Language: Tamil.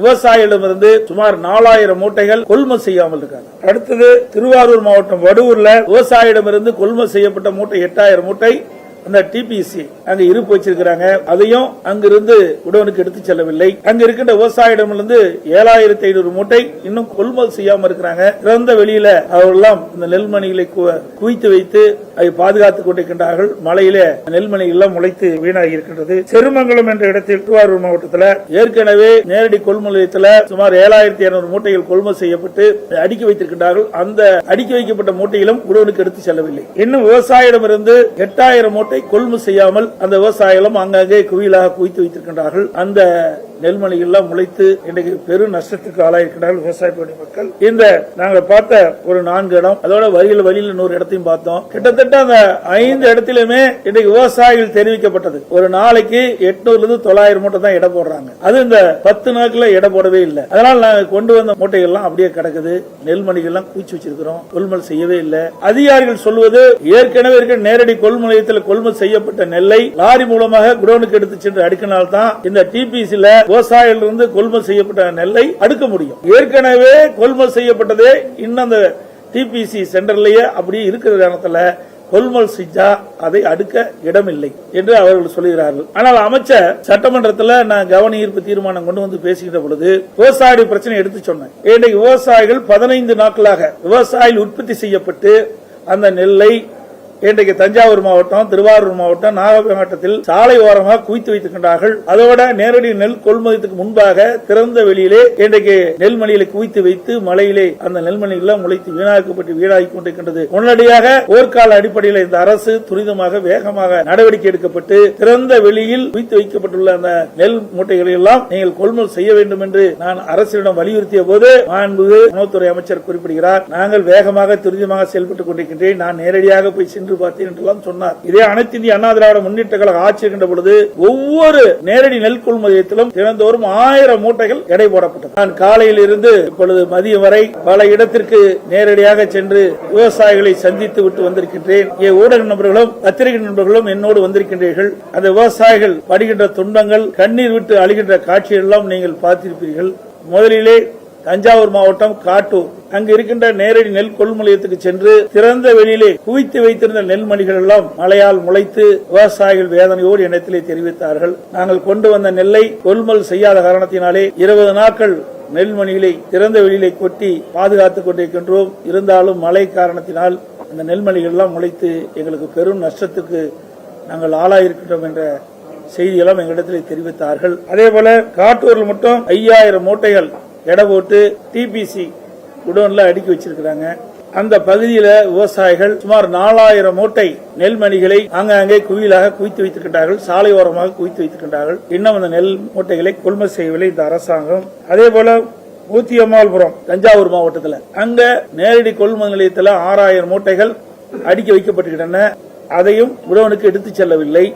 விவசாயிகளிடமிருந்து சுமார் நாலாயிரம் மூட்டைகள் கொள்முதல் செய்யாமல் இருக்காங்க. அடுத்தது திருவாரூர் மாவட்டம் வடூர்ல விவசாயிடமிருந்து கொள்முதல் செய்யப்பட்ட மூட்டை எட்டாயிரம் மூட்டை அந்த டிபிசி அங்க இருப்பு வச்சிருக்கிறாங்க. அதையும் அங்கிருந்து உடவனுக்கு எடுத்து செல்லவில்லை. அங்க இருக்கின்ற விவசாயிடமிருந்து ஏழாயிரத்தி ஐநூறு மூட்டை இன்னும் கொள்முதல் செய்யாம இருக்கிறாங்க. திறந்த வெளியில அவர்களெல்லாம் இந்த நெல்மணிகளை கு- குவித்து வைத்து அதை பாதுகாத்துக் கொண்டிருக்கின்றார்கள். மழையில நெல்மணி எல்லாம் முளைத்து வீணாகி இருக்கின்றது. செருமங்கலம் என்ற இடத்தில் திருவாரூர் மாவட்டத்தில் ஏற்கனவே நேரடி கொள்முதல் நிலையத்தில் சுமார் ஏழாயிரத்தி இருநூறு மூட்டைகள் கொள்முதல் செய்யப்பட்டு அடுக்கி வைத்திருக்கின்றார்கள். அந்த அடுக்கி வைக்கப்பட்ட மூட்டைகளும் உடவனுக்கு எடுத்து செல்லவில்லை. இன்னும் விவசாயிடமிருந்து எட்டாயிரம் மூட்டை கொள்முதல் செய்யாமல் அந்த விவசாயிகளும் அங்கங்கே குவியலாக குவித்து வைத்திருக்கின்றார்கள். அந்த நெல்மணிகள்லாம் முளைத்து இன்றைக்கு பெரும் நஷ்டத்துக்கு ஆளாயிருக்கிறார்கள் விவசாய மக்கள். இந்த நாங்கள் பார்த்த ஒரு நான்கு இடம் அதோட வழியில் வழியில் இன்னொரு இடத்தையும் பார்த்தோம். கிட்டத்தட்ட அந்த ஐந்து இடத்திலுமே இன்றைக்கு விவசாயிகள் தெரிவிக்கப்பட்டது. ஒரு நாளைக்கு எட்நூறுல இருந்து தொள்ளாயிரம் மூட்டை தான் எடை போடுறாங்க. அது இந்த பத்து நாட்கள் எடை போடவே இல்லை. அதனால நாங்க கொண்டு வந்த மூட்டைகள் எல்லாம் அப்படியே கிடக்குது. நெல்மணிகள் எல்லாம் பூச்சி வச்சிருக்கிறோம். கொள்முதல் செய்யவே இல்லை. அதிகாரிகள் சொல்வது ஏற்கனவே இருக்க நேரடி கொள்முதல் நிலையத்தில் கொள்முதல் செய்யப்பட்ட நெல்லை லாரி மூலமாக குடோனுக்கு எடுத்து சென்று அடுக்கினால்தான் இந்த டிபிசில விவசாயிகளிருந்து கொள்முதல் செய்யப்பட்ட நெல்லை அடுக்க முடியும். ஏற்கனவே கொள்முதல் செய்யப்பட்டதே இன்னும் அந்த டிபிசி சென்டர்லயே அப்படியே இருக்கிற நேரத்தில் கொள்முதல் செஞ்சா அதை அடுக்க இடமில்லை என்று அவர்கள் சொல்லுகிறார்கள் ஆனால் அமைச்சர் சட்டமன்றத்தில் நான் கவன ஈர்ப்பு தீர்மானம் கொண்டு வந்து பேசுகிற பொழுது விவசாய பிரச்சனை எடுத்து சொன்னேன். இன்றைக்கு விவசாயிகள் பதினைந்து நாட்களாக விவசாயிகள் உற்பத்தி செய்யப்பட்டு அந்த நெல்லை இன்றைக்கு தஞ்சாவூர் மாவட்டம் திருவாரூர் மாவட்டம் நாகப்பட்டினம் மாவட்டத்தில் சாலை ஓரமாக குவித்து வைத்திருக்கின்றார்கள். அதோட நேரடி நெல் கொள்முதலுக்கு முன்பாக திறந்த வெளியிலே இன்றைக்கு நெல்மணிகளை குவித்து வைத்து மழையிலே அந்த நெல்மணிகள் முளைத்து வீணாக்கப்பட்டு வீணாகி கொண்டிருக்கின்றது. உடனடியாக போர்க்கால அடிப்படையில் இந்த அரசு துரிதமாக வேகமாக நடவடிக்கை எடுக்கப்பட்டு திறந்த வெளியில் குவித்து வைக்கப்பட்டுள்ள அந்த நெல் மூட்டைகளை எல்லாம் நீங்கள் கொள்முதல் செய்ய வேண்டும் என்று நான் அரசிடம் வலியுறுத்திய போது மாண்புமிகு உணவுத்துறை அமைச்சர் குறிப்பிடுகிறார். நாங்கள் வேகமாக துரிதமாக செயல்பட்டுக் கொண்டிருக்கின்றேன் நான் நேரடியாக போய் சென்று பார்த்தேன் என்றெல்லாம் சொன்னார். இதே அனைத்து இந்திய அண்ணா திராவிட முன்னேற்ற கழக ஆட்சி இருக்கின்ற பொழுது ஒவ்வொரு நேரடி நெல் கொள்முதலத்திலும் தினந்தோறும் ஆயிரம் மூட்டைகள் எடை போடப்பட்டது. நான் காலையில் இருந்து இப்பொழுது மதியம் வரை பல இடத்திற்கு நேரடியாக சென்று விவசாயிகளை சந்தித்து விட்டு வந்திருக்கின்றேன். என் ஊடக நண்பர்களும் பத்திரிகை நண்பர்களும் என்னோடு வந்திருக்கின்றீர்கள். அந்த விவசாயிகள் படுகின்ற துன்பங்கள் கண்ணீர் விட்டு அழுகின்ற காட்சிகள் எல்லாம் நீங்கள் பார்த்திருப்பீர்கள். முதலிலே தஞ்சாவூர் மாவட்டம் காட்டூர். அங்கு இருக்கின்ற நேரடி நெல் கொள்முனையத்துக்கு சென்று திறந்த வெளியிலே குவித்து வைத்திருந்த நெல்மணிகள் எல்லாம் மழையால் முளைத்து விவசாயிகள் வேதனையோடு இணையத்திலே தெரிவித்தார்கள். நாங்கள் கொண்டு வந்த நெல்லை கொள்முதல் செய்யாத காரணத்தினாலே இருபது நாட்கள் நெல்மணிகளை திறந்த வெளியிலே கொட்டி பாதுகாத்துக் கொண்டிருக்கின்றோம். இருந்தாலும் மழை காரணத்தினால் அந்த நெல்மணிகள் எல்லாம் முளைத்து எங்களுக்கு பெரும் நஷ்டத்துக்கு நாங்கள் ஆளாயிருக்கின்றோம் என்ற செய்தியெல்லாம் எங்களிடத்தில் தெரிவித்தார்கள். அதே போல காட்டூரில் மட்டும் ஐயாயிரம் மூட்டைகள் எடை போட்டு டிபிசி குடோன்ல அடுக்கி வச்சிருக்கிறாங்க. அந்த பகுதியில விவசாயிகள் சுமார் நாலாயிரம் மூட்டை நெல்மணிகளை அங்கங்கே குவியலாக குவித்து வைத்திருக்கின்றார்கள். சாலை ஓரமாக குவித்து வைத்திருக்கின்றார்கள். இன்னும் அந்த நெல் மூட்டைகளை கொள்முதல் செய்யவில்லை இந்த அரசாங்கம். அதே போல ஊத்தியம்மாள்புரம் தஞ்சாவூர் மாவட்டத்தில் அங்க நேரடி கொள்முதல் நிலையத்தில் ஆறாயிரம் மூட்டைகள் அடுக்கி வைக்கப்பட்டிருக்கின்றன. அதையும் குடோனுக்கு எடுத்துச் செல்லவில்லை.